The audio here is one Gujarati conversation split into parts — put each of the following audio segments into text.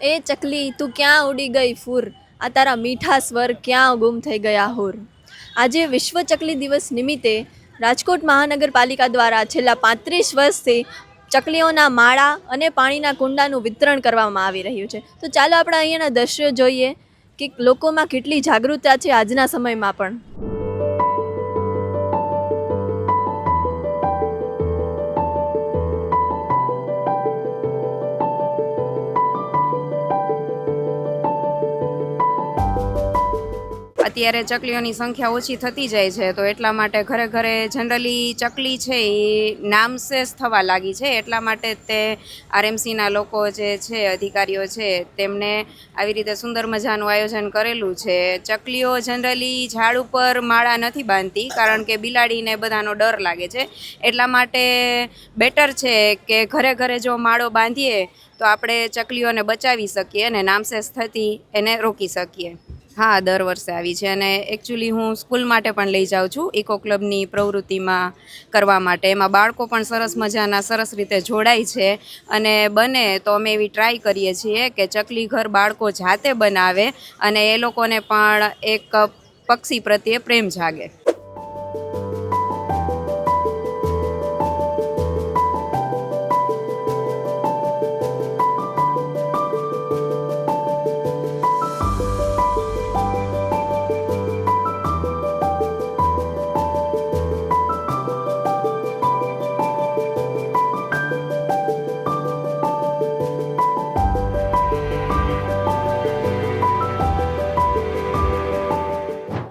એ ચકલી, તું ક્યાં ઉડી ગઈ ફૂર? આ તારા મીઠા સ્વર ક્યાં ગુમ થઈ ગયા હોર? આજે વિશ્વ ચકલી દિવસ નિમિત્તે રાજકોટ મહાનગરપાલિકા દ્વારા છેલ્લા પાંત્રીસ વર્ષથી ચકલીઓના માળા અને પાણીના કુંડાનું વિતરણ કરવામાં આવી રહ્યું છે. તો ચાલો આપણે અહીંયાના દ્રશ્યો જોઈએ કે લોકોમાં કેટલી જાગૃતતા છે આજના સમયમાં પણ. અત્યારે ચકલીઓની સંખ્યા ઓછી થતી જાય છે, તો એટલા માટે ઘરે ઘરે જનરલી ચકલી છે એ નામશેષ થવા લાગી છે, એટલા માટે તે આરએમસીના લોકો જે છે, અધિકારીઓ છે, તેમને આવી રીતે સુંદર મજાનું આયોજન કરેલું છે. ચકલીઓ જનરલી ઝાડ ઉપર માળા નથી બાંધતી, કારણ કે બિલાડીને બધાનો ડર લાગે છે. એટલા માટે બેટર છે કે ઘરે ઘરે જો માળો બાંધીએ, તો આપણે ચકલીઓને બચાવી શકીએ અને નામશેષ થતી એને રોકી શકીએ. હા, દર વર્ષે આવી છે અને એકચ્યુઅલી હું સ્કૂલ માટે પણ લઈ જાઉં છું ઇકો ક્લબની પ્રવૃત્તિમાં કરવા માટે. એમાં બાળકો પણ સરસ મજાના, સરસ રીતે જોડાય છે અને બને તો અમે એવી ટ્રાય કરીએ છીએ કે ચકલી ઘર બાળકો જાતે બનાવે અને એ લોકોને પણ એક પક્ષી પ્રત્યે પ્રેમ જાગે.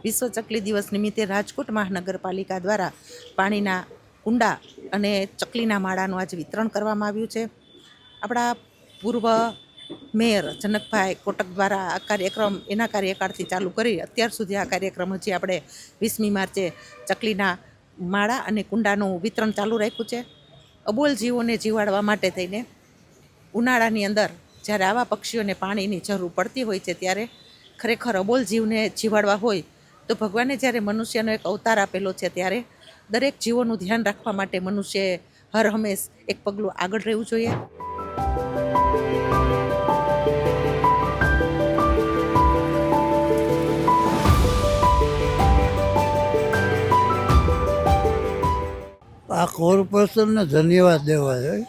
વિશ્વ ચકલી દિવસ નિમિત્તે રાજકોટ મહાનગરપાલિકા દ્વારા પાણીના કુંડા અને ચકલીના માળાનું આજે વિતરણ કરવામાં આવ્યું છે. આપણા પૂર્વ મેયર જનકભાઈ કોટક દ્વારા આ કાર્યક્રમ એના કાર્યકાળથી ચાલુ કરી અત્યાર સુધી આ કાર્યક્રમ હજી આપણે વીસમી માર્ચે ચકલીના માળા અને કુંડાનું વિતરણ ચાલુ રાખ્યું છે. અબોલ જીવોને જીવાડવા માટે થઈને ઉનાળાની અંદર જ્યારે આવા પક્ષીઓને પાણીની જરૂર પડતી હોય છે ત્યારે ખરેખર અબોલ જીવને જીવાડવા હોય તો ભગવાને જ્યારે મનુષ્યનો એક અવતાર આપેલો છે ત્યારે દરેક જીવોનું ધ્યાન રાખવા માટે મનુષ્યએ હર હંમેશ એક પગલું આગળ રહેવું જોઈએ. આ કોર્પોરેશનને ધન્યવાદ દેવા જોઈએ.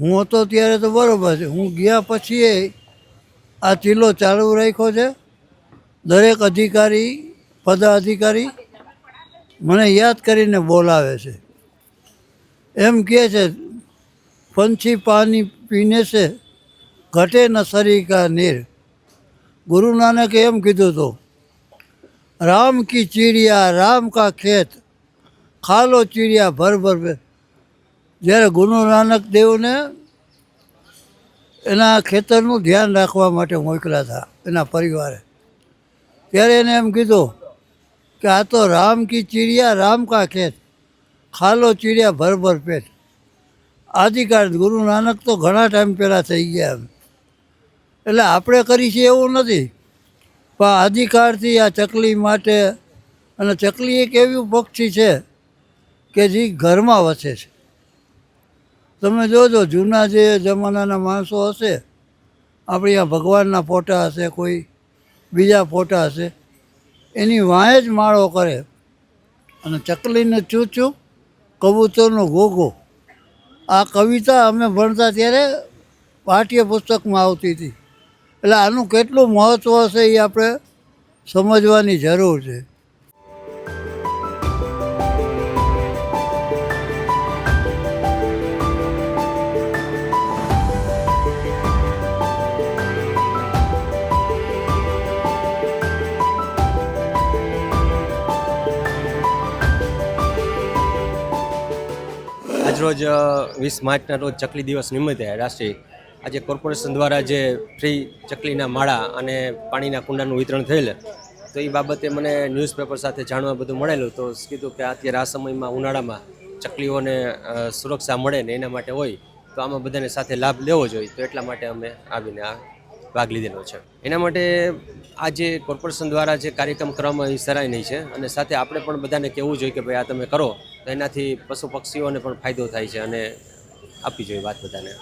હું હતો ત્યારે તો બરોબર છે. હું ગયા પછી આ ચીલો ચાલુ રાખ્યો છે. દરેક અધિકારી, પદાધિકારી મને યાદ કરીને બોલાવે છે. એમ કહે છે, પંછી પાણી પીને છે, ઘટે ન શરી કા નીર. ગુરુ નાનકે એમ કીધું હતું રામ કી ચીડિયા, રામ કા ખેત, ખાલો ચીડિયા ભર ભર જ્યારે ગુરુ નાનક દેવને એના ખેતરનું ધ્યાન રાખવા માટે મોકલ્યા હતા, એના પરિવારે. ત્યારે એને એમ કીધું કે આ તો રામ કી ચીડિયા, રામ કા ખેત? ખાલો ચીડિયા ભર ભર પેટ. આદિકાળ ગુરુ નાનક તો ઘણા ટાઈમ પહેલાં થઈ ગયા એમ. એટલે આપણે કરી છે એવું નથી. પણ આદિકાળથી આ ચકલી માટે અને ચકલી એક એવું પક્ષી છે કે જે ઘરમાં વસે છે. તમે જોજો, જૂના જે જમાનાના માણસો હશે, આપણે આ ભગવાનના ફોટા હશે કોઈ બીજા ફોટા હશે એની વાંહે જ માળો કરે. અને ચકલીને ચૂચું કબૂતરનો ગોગો આ કવિતા અમે ભણતા ત્યારે પાઠ્ય પુસ્તકમાં આવતી હતી. એટલે આનું કેટલું મહત્ત્વ હશે એ આપણે સમજવાની જરૂર છે. આજરોજ વીસ માર્ચના રોજ ચકલી દિવસ નિમિત્તે રાષ્ટ્રીય આજે કોર્પોરેશન દ્વારા જે ફ્રી ચકલીના માળા અને પાણીના કુંડાનું વિતરણ થયેલ, તો એ બાબતે મને ન્યૂઝપેપર સાથે જાણવા બધું મળેલું. તો કીધું કે અત્યારે આ સમયમાં ઉનાળામાં ચકલીઓને સુરક્ષા મળે ને એના માટે હોય, તો આમાં બધાને સાથે લાભ લેવો જોઈએ. તો એટલા માટે અમે આવીને આ ભાગ લીધેલો છે. એના માટે આ જે કોર્પોરેશન દ્વારા જે કાર્યક્રમ કરવામાં એ સરાહનીય છે અને સાથે આપણે પણ બધાને કહેવું જોઈએ કે ભાઈ આ તમે કરો તો એનાથી પશુ પક્ષીઓને પણ ફાયદો થાય છે અને આપવી જોઈએ વાત બધાને.